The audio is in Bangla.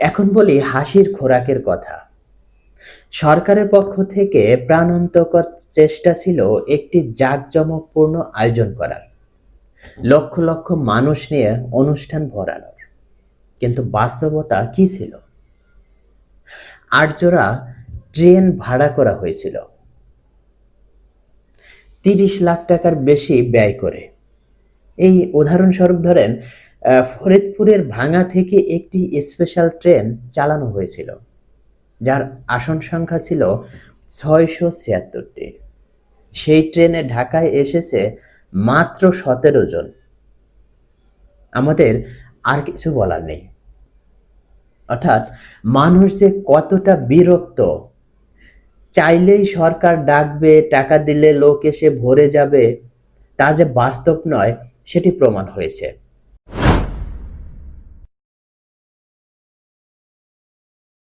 এখন বলি হাসির খোরাকের কথা। সরকারের পক্ষ থেকে প্রাণান্তকর চেষ্টা ছিল একটি জাঁকজমকপূর্ণ আয়োজন করার। লক্ষ লক্ষ মানুষ নিয়ে অনুষ্ঠান ভরানোর। কিন্তু বাস্তবতা কি ছিল? আটজোড়া ট্রেন ভাড়া করা হয়েছিল। তিরিশ লাখ টাকার বেশি ব্যয় করে। এই উদাহরণস্বরূপ ধরেন ফরিদপুরের ভাঙা থেকে একটি স্পেশাল ট্রেন চালানো হয়েছিল, যার আসন সংখ্যা ছিল ছয়শো ছিয়াত্তরটি। সেই ট্রেনে ঢাকায় এসেছে মাত্র সতেরো জন। আমাদের আর কিছু বলার নেই। অর্থাৎ মানুষ যে কতটা বিরক্ত, চাইলেই সরকার ডাকবে, টাকা দিলে লোক এসে ভরে যাবে, তা যে বাস্তব নয়, সেটি প্রমাণ হয়েছে।